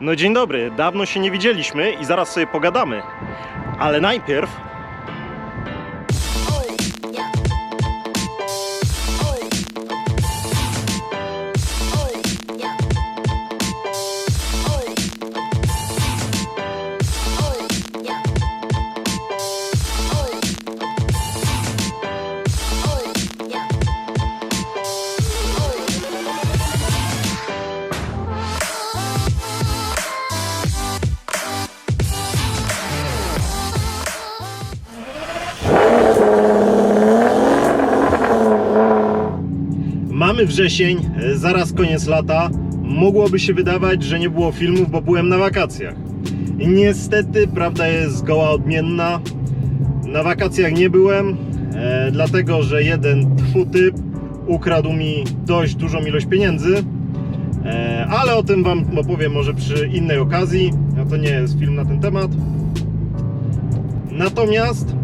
No dzień dobry, dawno się nie widzieliśmy i zaraz sobie pogadamy. Ale najpierw mamy wrzesień, e, zaraz koniec lata. Mogłoby się wydawać, że nie było filmów, bo byłem na wakacjach. Niestety prawda jest zgoła odmienna. Na wakacjach nie byłem, e, dlatego że jeden typ ukradł mi dość dużą ilość pieniędzy. E, ale o tym Wam opowiem może przy innej okazji. No to nie jest film na ten temat. Natomiast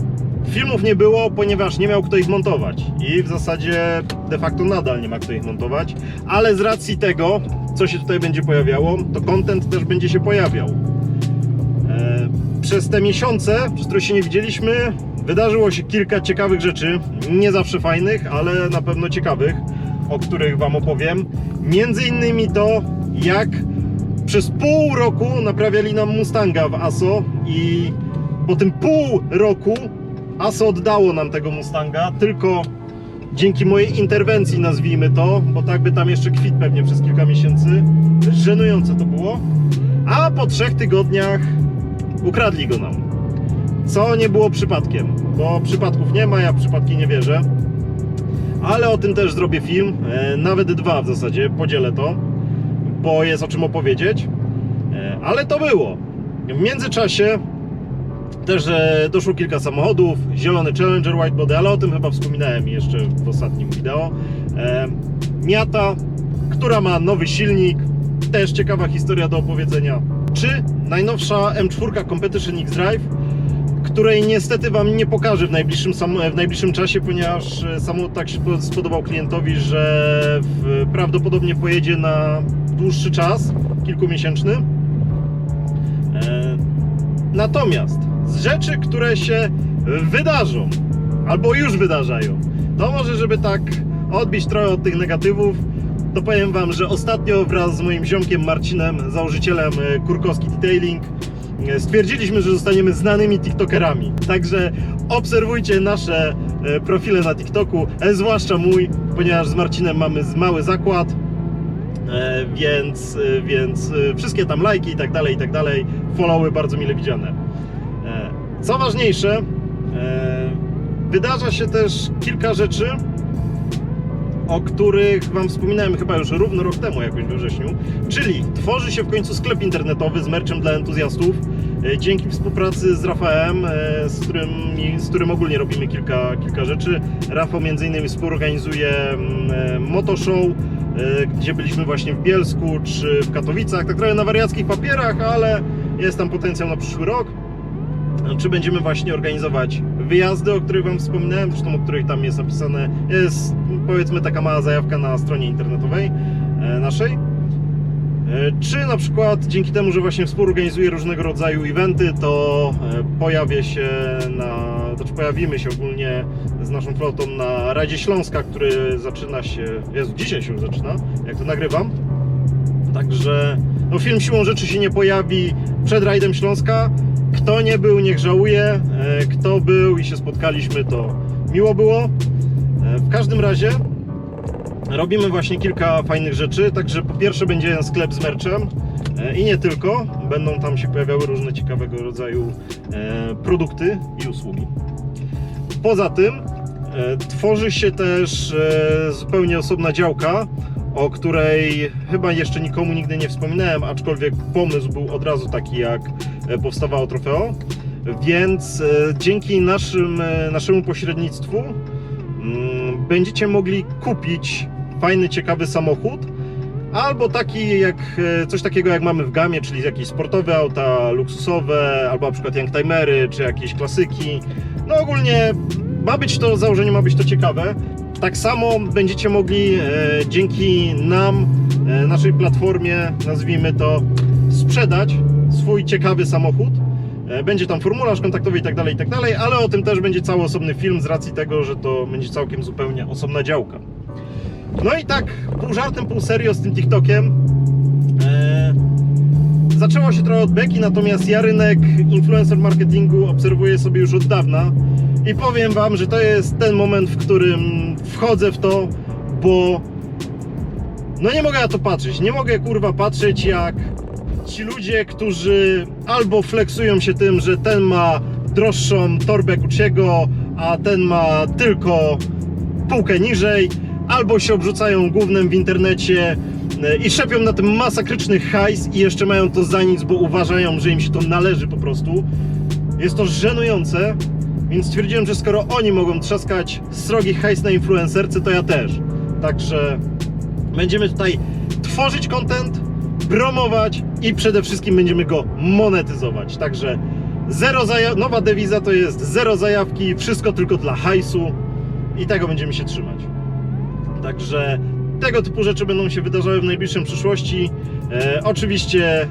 filmów nie było, ponieważ nie miał kto ich montować. I w zasadzie de facto nadal nie ma kto ich montować. Ale z racji tego, co się tutaj będzie pojawiało, to content też będzie się pojawiał. E, Przez te miesiące, przez które się nie widzieliśmy, wydarzyło się kilka ciekawych rzeczy. Nie zawsze fajnych, ale na pewno ciekawych, o których Wam opowiem. Między innymi to, jak przez pół roku naprawiali nam Mustanga w ASO i po tym pół roku ASO oddało nam tego Mustanga tylko dzięki mojej interwencji, nazwijmy to, bo tak by tam jeszcze kwit pewnie przez kilka miesięcy. Żenujące to było. A po trzech tygodniach ukradli go nam. Co nie było przypadkiem, bo przypadków nie ma, ja w przypadki nie wierzę. Ale o tym też zrobię film, e, nawet dwa w zasadzie, podzielę to, bo jest o czym opowiedzieć. E, Ale to było. W międzyczasie też e, doszło kilka samochodów, zielony Challenger Whitebody, ale o tym chyba wspominałem jeszcze w ostatnim wideo. E, Miata, która ma nowy silnik, też ciekawa historia do opowiedzenia. Czy najnowsza M4 Competition X-Drive, której niestety Wam nie pokażę w najbliższym, w najbliższym czasie, ponieważ e, samochód tak się spodobał klientowi, że w, prawdopodobnie pojedzie na dłuższy czas, kilkumiesięczny. E, Natomiast z rzeczy, które się wydarzą, albo już wydarzają, to może, żeby tak odbić trochę od tych negatywów, to powiem Wam, że ostatnio wraz z moim ziomkiem Marcinem, założycielem e, Kurkowski Detailing, e, stwierdziliśmy, że zostaniemy znanymi TikTokerami. Także obserwujcie nasze e, profile na TikToku, zwłaszcza mój, ponieważ z Marcinem mamy mały zakład. Więc, więc wszystkie tam lajki i tak dalej, i tak dalej, followy bardzo mile widziane. Co ważniejsze, e, wydarza się też kilka rzeczy, o których Wam wspominałem chyba już równo rok temu, jakoś we wrześniu. Czyli tworzy się w końcu sklep internetowy z merchem dla entuzjastów. E, Dzięki współpracy z Rafałem, e, z którym, z którym ogólnie robimy kilka, kilka rzeczy. Rafał między innymi współorganizuje mm, Motoshow, gdzie byliśmy właśnie w Bielsku czy w Katowicach. Tak trochę na wariackich papierach, ale jest tam potencjał na przyszły rok czy będziemy właśnie organizować wyjazdy, o których Wam wspominałem, zresztą o których tam jest napisane, jest powiedzmy taka mała zajawka na stronie internetowej e, naszej. E, Czy na przykład dzięki temu, że właśnie współorganizuję różnego rodzaju eventy, to e, pojawię się na, znaczy pojawimy się ogólnie z naszą flotą na Rajdzie Śląska, który zaczyna się, jest dzisiaj się już zaczyna, jak to nagrywam. Także no, film siłą rzeczy się nie pojawi przed rajdem Śląska. Kto nie był, niech żałuje. E, Kto był i się spotkaliśmy, to miło było. E, W każdym razie robimy właśnie kilka fajnych rzeczy. Także po pierwsze będzie sklep z merchem e, i nie tylko. Będą tam się pojawiały różne ciekawego rodzaju produkty i usługi. Poza tym tworzy się też zupełnie osobna działka, o której chyba jeszcze nikomu nigdy nie wspominałem, aczkolwiek pomysł był od razu taki, jak e, powstawało trofeo. Więc e, dzięki naszym, e, naszemu pośrednictwu mm, będziecie mogli kupić fajny, ciekawy samochód. Albo taki jak coś takiego jak mamy w gamie, czyli jakieś sportowe auta, luksusowe, albo na przykład youngtimery, czy jakieś klasyki. No ogólnie ma być to, założenie ma być to ciekawe. Tak samo będziecie mogli e, dzięki nam, e, naszej platformie, nazwijmy to, sprzedać swój ciekawy samochód. E, Będzie tam formularz kontaktowy i tak dalej, i tak dalej, ale o tym też będzie cały osobny film z racji tego, że to będzie całkiem zupełnie osobna działka. No i tak pół żartem, pół serio z tym TikTokiem. E, zaczęło się trochę od beki, natomiast ja rynek influencer marketingu obserwuję sobie już od dawna i powiem Wam, że to jest ten moment, w którym wchodzę w to, bo no nie mogę na to patrzeć. Nie mogę kurwa patrzeć jak ci ludzie, którzy albo flexują się tym, że ten ma droższą torbę Gucci'ego, a ten ma tylko półkę niżej, albo się obrzucają głównym w internecie e, i szepią na tym masakryczny hajs i jeszcze mają to za nic, bo uważają, że im się to należy po prostu. Jest to żenujące, więc stwierdziłem, że skoro oni mogą trzaskać srogi hajs na influencerce, to ja też. Także będziemy tutaj tworzyć content, promować i przede wszystkim będziemy go monetyzować. Także zero nowa dewiza to jest zero zajawki, wszystko tylko dla hajsu i tego będziemy się trzymać. Także tego typu rzeczy będą się wydarzały w najbliższej przyszłości. E, oczywiście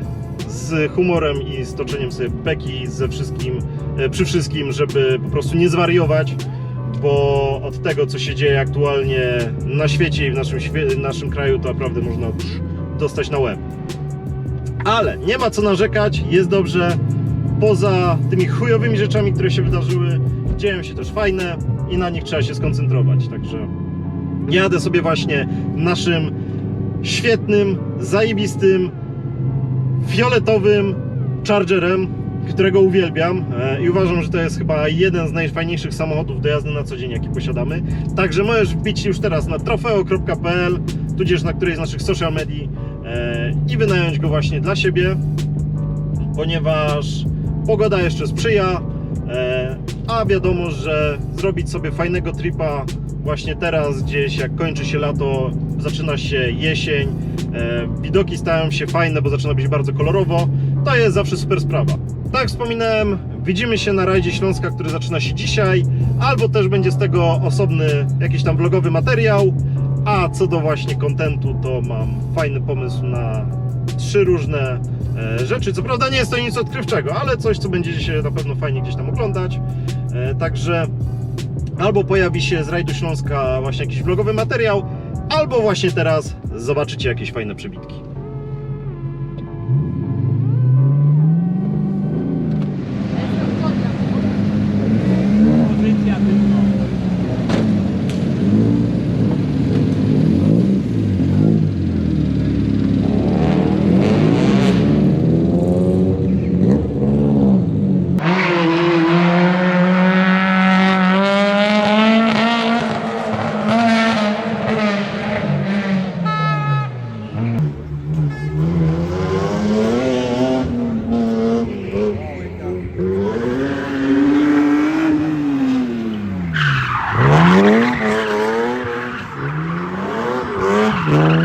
z humorem i z toczeniem sobie beki ze wszystkim, przy wszystkim, żeby po prostu nie zwariować, bo od tego, co się dzieje aktualnie na świecie i w naszym, naszym kraju, to naprawdę można dostać na łeb. Ale nie ma co narzekać, jest dobrze. Poza tymi chujowymi rzeczami, które się wydarzyły, dzieją się też fajne i na nich trzeba się skoncentrować. Także jadę sobie właśnie naszym świetnym, zajebistym, fioletowym Chargerem, którego uwielbiam e, i uważam, że to jest chyba jeden z najfajniejszych samochodów do jazdy na co dzień, jaki posiadamy. Także możesz wbić już teraz na trofeo.pl, tudzież na którejś z naszych social medii e, i wynająć go właśnie dla siebie, ponieważ pogoda jeszcze sprzyja, e, a wiadomo, że zrobić sobie fajnego tripa właśnie teraz, gdzieś jak kończy się lato, zaczyna się jesień, widoki stają się fajne, bo zaczyna być bardzo kolorowo, to jest zawsze super sprawa. Tak jak wspominałem, widzimy się na rajdzie Śląska, który zaczyna się dzisiaj, albo też będzie z tego osobny jakiś tam vlogowy materiał, a co do właśnie kontentu, to mam fajny pomysł na trzy różne e, rzeczy. Co prawda nie jest to nic odkrywczego, ale coś, co będziecie się na pewno fajnie gdzieś tam oglądać. E, Także albo pojawi się z rajdu Śląska właśnie jakiś vlogowy materiał, albo właśnie teraz zobaczycie jakieś fajne przebitki. Mm-hmm.